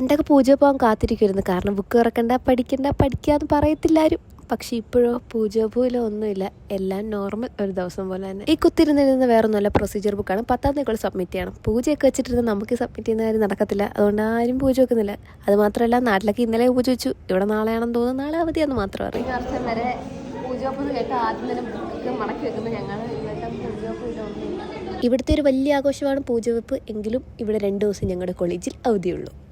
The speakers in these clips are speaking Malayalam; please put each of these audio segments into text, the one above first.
പണ്ടൊക്കെ പൂജ പോകാൻ കാത്തിരിക്കുമായിരുന്നു കാരണം ബുക്ക് തുറക്കണ്ട പഠിക്കണ്ട പഠിക്കാന്ന് പറയത്തില്ലാരും പക്ഷെ ഇപ്പോഴോ പൂജ പോലും ഒന്നുമില്ല. എല്ലാം നോർമൽ ഒരു ദിവസം പോലെ തന്നെ. ഈ കുത്തിരുന്നിരുന്ന വേറെ നല്ല പ്രൊസീജിയർ ബുക്കാണ് പത്താം തീയതി സബ്മിറ്റ് ചെയ്യണം. പൂജയൊക്കെ വെച്ചിട്ടിരുന്ന് നമുക്ക് സബ്മിറ്റ് ചെയ്യുന്ന കാര്യം നടക്കത്തില്ല. അതുകൊണ്ട് ആരും പൂജ വെക്കുന്നില്ല. അത് മാത്രമല്ല നാട്ടിലൊക്കെ ഇന്നലെ പൂജ വെച്ചു. ഇവിടെ നാളെയാണെന്ന് തോന്നുന്നു നാളെ അവധിയാന്ന് മാത്രം അറിയാം. വർഷം വരെ പൂജോപ്പ് കേട്ട് ആദ്യം തന്നെ ബുക്ക് മടക്കി വെക്കുന്ന ഞങ്ങൾ ഇവിടുത്തെ ഒരു വലിയ ആഘോഷമാണ് പൂജവെപ്പ് എങ്കിലും ഇവിടെ രണ്ട് ദിവസം ഞങ്ങളുടെ കോളേജിൽ അവധിയുള്ളൂ.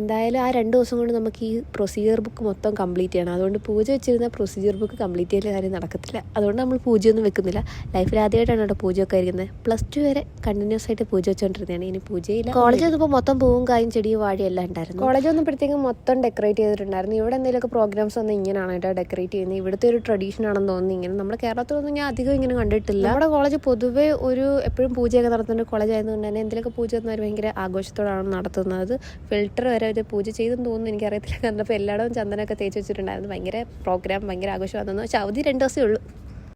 എന്തായാലും ആ രണ്ട് ദിവസം കൊണ്ട് നമുക്ക് ഈ പ്രൊസീജിയർ ബുക്ക് മൊത്തം കംപ്ലീറ്റ് ചെയ്യണം. അതുകൊണ്ട് പൂജ വെച്ചിരുന്ന പ്രൊസീജിയർ ബുക്ക് കംപ്ലീറ്റ് ചെയ്യൽ കാര്യം നടക്കത്തില്ല. അതുകൊണ്ട് നമ്മൾ പൂജയൊന്നും വെക്കുന്നില്ല. ലൈഫിൽ ആദ്യമായിട്ടാണ് കേട്ടോ പൂജയൊക്കെ ഇരിക്കുന്നത് പ്ലസ് ടു വരെ കണ്ടിന്യൂസ് ആയിട്ട് പൂജ വെച്ചുകൊണ്ടിരുന്നതാണ് ഇനി പൂജയില്ല. കോളേജ് വന്നപ്പോൾ മൊത്തം പൂവും കായും ചെടിയും വാഴയും എല്ലാം ഉണ്ടായിരുന്നു. കോളേജ് വന്നപ്പോഴത്തേക്കും മൊത്തം ഡെക്കറേറ്റ് ചെയ്തിട്ടുണ്ടായിരുന്നു. ഇവിടെ എന്തെങ്കിലുമൊക്കെ പ്രോഗ്രാംസ് വന്ന് ഇങ്ങനെയാണ് കേട്ടോ ഡെക്കറേറ്റ് ചെയ്യുന്നത്? ഇവിടുത്തെ ഒരു ട്രഡീഷൻ ആണെന്ന് തോന്നുന്നു ഇങ്ങനെ. നമ്മുടെ കേരളത്തിലൊന്നും ഞാൻ അധികം ഇങ്ങനെ കണ്ടിട്ടില്ല. നമ്മുടെ കോളേജ് പൊതുവേ ഒരു എപ്പോഴും പൂജയൊക്കെ നടത്തുന്ന കോളേജ് ആയതുകൊണ്ട് തന്നെ എന്തെങ്കിലുമൊക്കെ പൂജ വന്നാൽ ഭയങ്കര ആഘോഷത്തോടാണ് നടത്തുന്നത്. ഫിൽറ്റർ വരെ ഒരു പൂജ ചെയ്തെന്ന് തോന്നുന്നു എനിക്കറിയത്തില്ല. കണ്ടപ്പോൾ എല്ലായിടവും ചന്ദനമൊക്കെ തേച്ച് വെച്ചിട്ടുണ്ടായിരുന്നു. ഭയങ്കര പ്രോഗ്രാം ഭയങ്കര ആഘോഷമാണെന്ന് പക്ഷേ അവധി രണ്ട് ദിവസമേ ഉള്ളൂ.